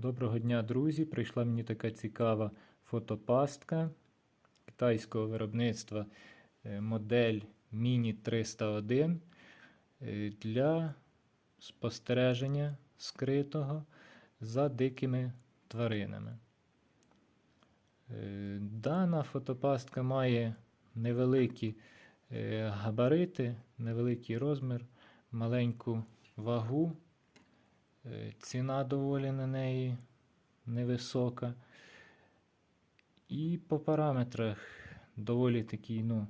Доброго дня, друзі! Прийшла мені така цікава фотопастка китайського виробництва е, модель Mini 301 е, для спостереження скритого за дикими тваринами. Е, Дана фотопастка має невеликі габарити, невеликий розмір, маленьку вагу. Е, Ціна доволі на неї невисока. І по параметрах доволі такий, ну,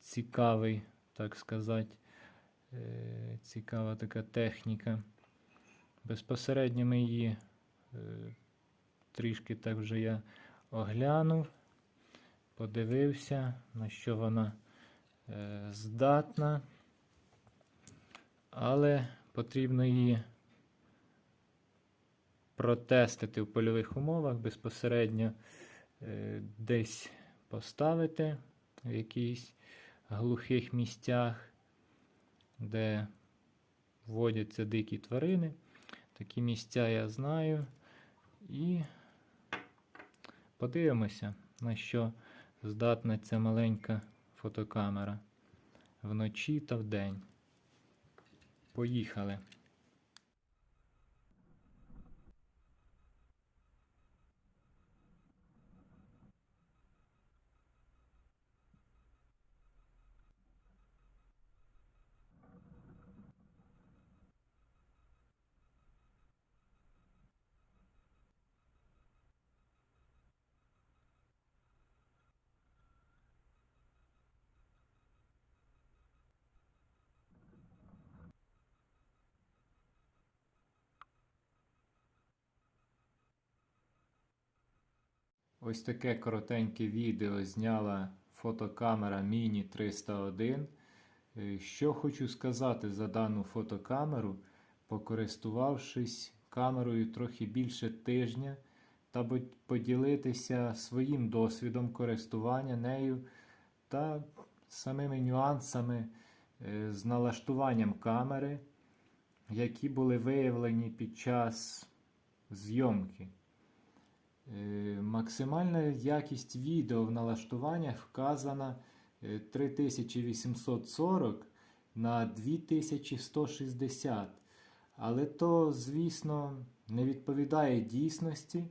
цікавий, так сказати, е, цікава така техніка. Безпосередньо ми її е, трішки так вже я оглянув, подивився, на що вона здатна, але потрібно її протестити в польових умовах, безпосередньо е, десь поставити в якихось глухих місцях, де водяться дикі тварини. Такі місця я знаю. І подивимося, на що здатна ця маленька фотокамера вночі та вдень. Поїхали. Ось таке коротеньке відео зняла фотокамера Mini 301. Е, Що хочу сказати за дану фотокамеру, покористувавшись камерою трохи більше тижня, та поділитися своїм досвідом користування нею та самими нюансами е, з налаштуванням камери, які були виявлені під час зйомки. Е, Максимальна якість відео в налаштуваннях вказана е, 3840 на 2160. Але то, звісно, не відповідає дійсності.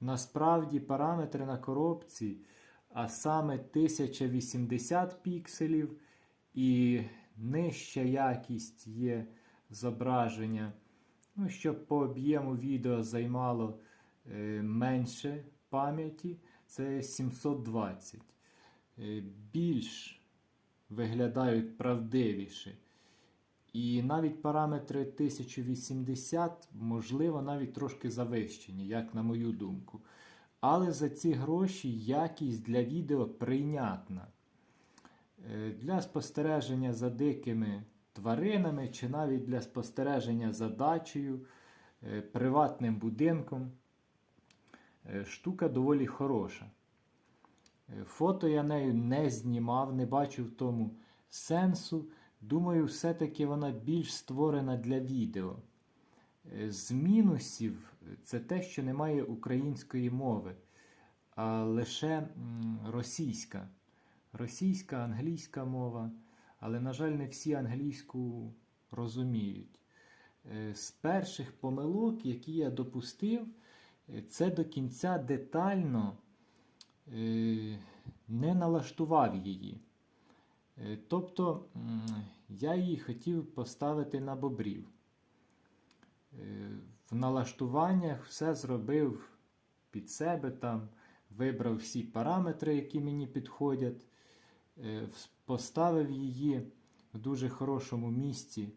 Насправді параметри на коробці, а саме 1080 пікселів і нижча якість є зображення. Ну, щоб по об'єму відео займало е, менше пам'яті, це 720. Е, Більш виглядають правдивіше. І навіть параметри 1080, можливо, навіть трошки завищені, як на мою думку. Але за ці гроші якість для відео прийнятна. Е, Для спостереження за дикими тваринами, чи навіть для спостереження за дачею, е, приватним будинком. Е, Штука доволі хороша. Е, Фото я нею не знімав, не бачу в тому сенсу. Думаю, все-таки вона більш створена для відео. Е, З мінусів це те, що немає української мови, а лише російська. Російська, англійська мова, але, на жаль, не всі англійську розуміють. З перших помилок, які я допустив, це до кінця детально е, не налаштував її. Е, Тобто я її хотів поставити на бобрів. Е, В налаштуваннях все зробив під себе, там, вибрав всі параметри, які мені підходять, поставив її в дуже хорошому місці,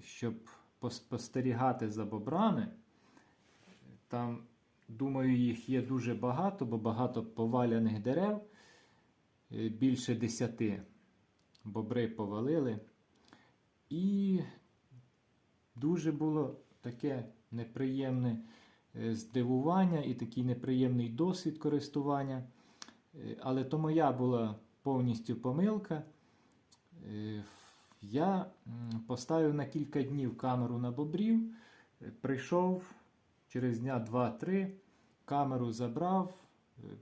щоб поспостерігати за бобрами. Там, думаю, їх є дуже багато, бо багато поваляних дерев, е, більше десяти. Бобри повалили. І дуже було таке неприємне е, здивування і такий неприємний досвід користування. Е, Але то моя була повністю помилка. Я поставив на кілька днів камеру на бобрів, прийшов через дня 2-3 камеру забрав.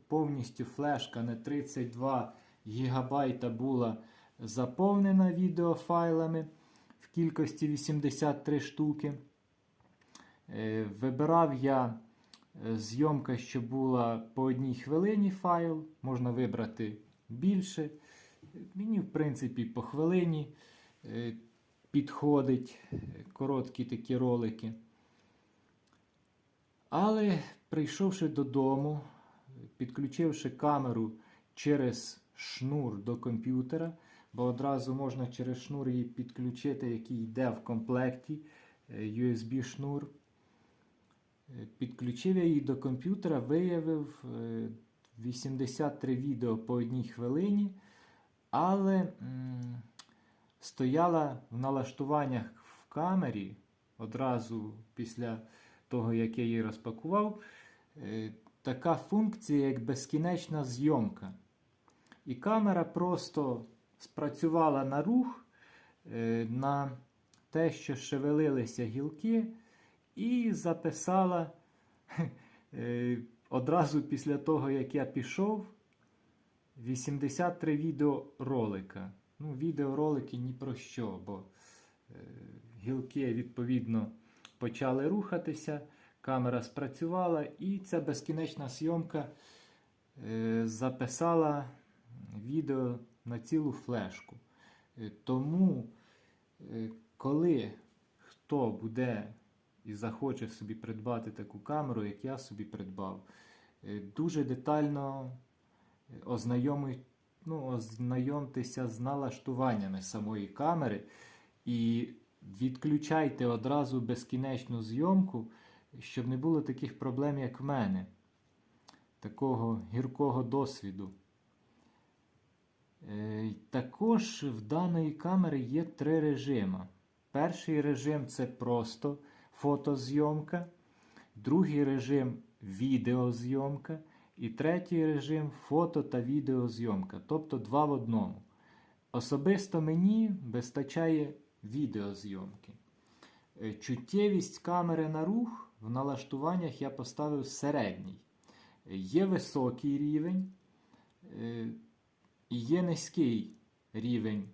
Повністю флешка на 32 ГБ була заповнена відеофайлами в кількості 83 штуки. Е, Вибирав я е, зйомка, що була по одній хвилині файл, можна вибрати більше. Мені, в принципі, по хвилині е, підходить короткі такі ролики. Але прийшовши додому, підключивши камеру через шнур до комп'ютера, бо одразу можна через шнур її підключити, який йде в комплекті е, USB-шнур. Е, Підключив я її до комп'ютера, виявив е, 83 відео по одній хвилині, але стояла в налаштуваннях в камері одразу після того, як я її розпакував, е, така функція, як безкінечна зйомка. І камера просто спрацювала на рух, е, на те, що шевелилися гілки, і записала е, одразу після того, як я пішов, 83 відеоролика. Ну, відеоролики ні про що, бо гілки, відповідно, почали рухатися, камера спрацювала, і ця безкінечна зйомка е, записала відео на цілу флешку. Е, Тому, е, коли хто буде і захоче собі придбати таку камеру, як я собі придбав, дуже детально ознайомий, ну, ознайомтеся з налаштуваннями самої камери і відключайте одразу безкінечну зйомку, щоб не було таких проблем, як в мене, такого гіркого досвіду. Е, Також в даної камери є три режими. Перший режим це просто фотозйомка, другий режим відеозйомка і третій режим фото та відеозйомка, тобто два в одному. Особисто мені вистачає відеозйомки. Е, Чуттєвість камери на рух в налаштуваннях я поставив середній. Е, Є високий рівень е, і є низький рівень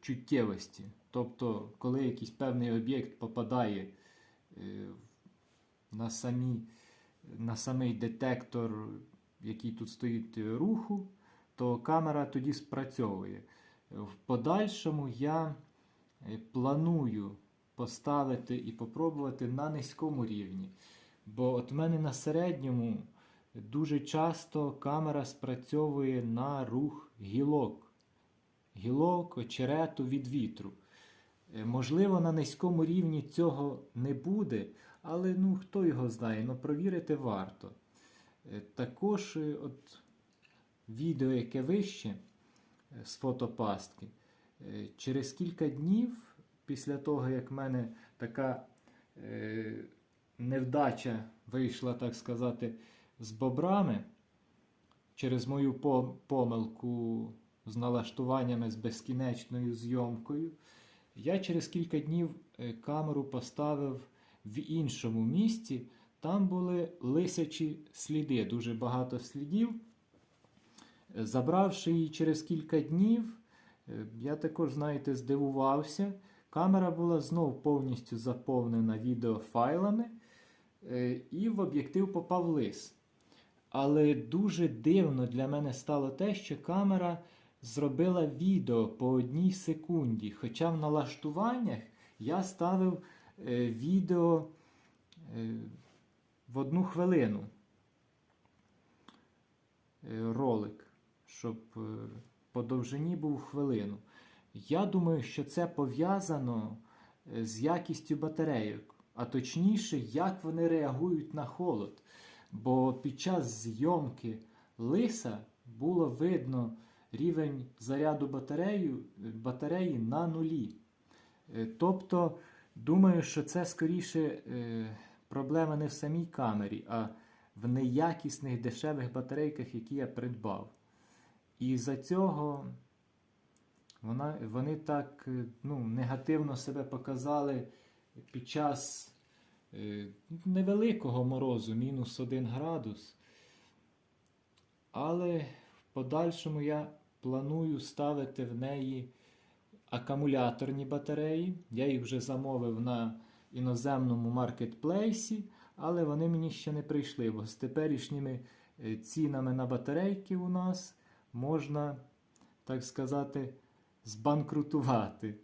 чуттєвості. Тобто, коли якийсь певний об'єкт попадає на, самі, на самий детектор, який тут стоїть руху, то камера тоді спрацьовує. В подальшому я планую поставити і попробувати на низькому рівні. Бо от в мене на середньому дуже часто камера спрацьовує на рух гілок. Гілок, очерету від вітру. Е, Можливо, на низькому рівні цього не буде, але ну, хто його знає, ну провірити варто. Е, Також е, от, відео, яке вище е, з фотопастки, е, через кілька днів після того, як в мене така е, невдача вийшла, так сказати, з бобрами, через мою помилку з налаштуваннями з безкінечною зйомкою, я через кілька днів е, камеру поставив в іншому місці. Там були лисячі сліди, дуже багато слідів. Е, Забравши її через кілька днів, е, я також, знаєте, здивувався. Камера була знов повністю заповнена відеофайлами, е, і в об'єктив попав лис. Але дуже дивно для мене стало те, що камера зробила відео по одній секунді. Хоча в налаштуваннях я ставив е, відео е, в одну хвилину е, ролик, щоб е, по довжині був хвилину. Я думаю, що це пов'язано е, з якістю батарейок, а точніше, як вони реагують на холод. Бо під час зйомки лиса було видно рівень заряду батареї, батареї на нулі. Е, Тобто, думаю, що це скоріше е, проблема не в самій камері, а в неякісних дешевих батарейках, які я придбав. І за цього вона, вони так е, ну, негативно себе показали під час е, невеликого морозу, мінус 1 градус. Але в подальшому я планую ставити в неї акумуляторні батареї. Я їх вже замовив на іноземному маркетплейсі, але вони мені ще не прийшли, бо з теперішніми е, цінами на батарейки у нас можна, так сказати, збанкрутувати.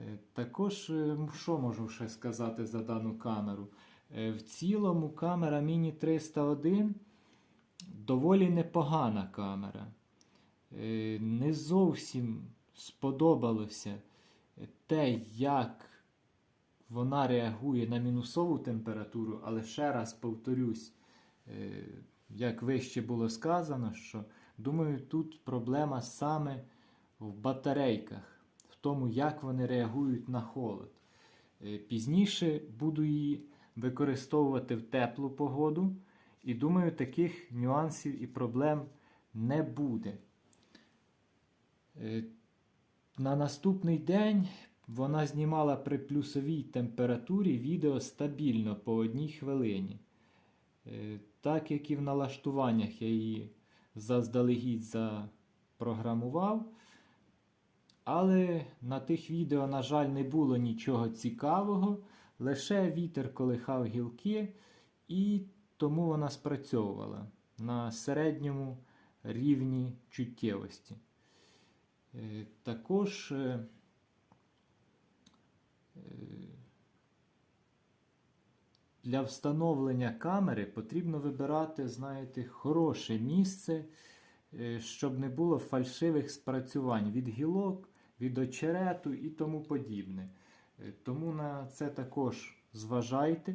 Е, Також, е, що можу ще сказати за дану камеру? Е, В цілому камера Mini 301 доволі непогана камера. Не зовсім сподобалося те, як вона реагує на мінусову температуру, але ще раз повторюсь, як вище було сказано, що думаю, тут проблема саме в батарейках, в тому, як вони реагують на холод. Е, Пізніше буду її використовувати в теплу погоду, і думаю, таких нюансів і проблем не буде. Е, На наступний день вона знімала при плюсовій температурі відео стабільно по одній хвилині. Е, Так як і в налаштуваннях я її заздалегідь запрограмував. Але на тих відео, на жаль, не було нічого цікавого, лише вітер колихав гілки, і тому вона спрацьовувала на середньому рівні чуттєвості. Е, Також е, е, для встановлення камери потрібно вибирати, знаєте, хороше місце, е, щоб не було фальшивих спрацювань від гілок, від очерету і тому подібне. Е, Тому на це також зважайте.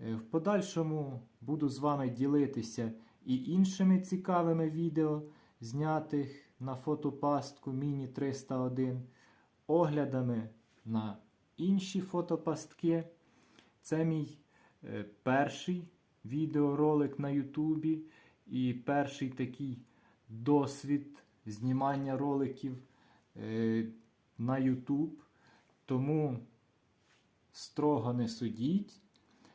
Е, В подальшому буду з вами ділитися і іншими цікавими відео, знятих на фотопастку Mini 301, оглядами на інші фотопастки. Це мій перший відеоролик на Ютубі і перший такий досвід знімання роликів е, на Ютуб. Тому строго не судіть.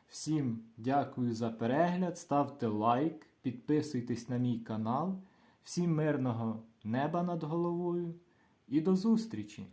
Всім дякую за перегляд, ставте лайк, підписуйтесь на мій канал. Всім мирного неба над головою і до зустрічі!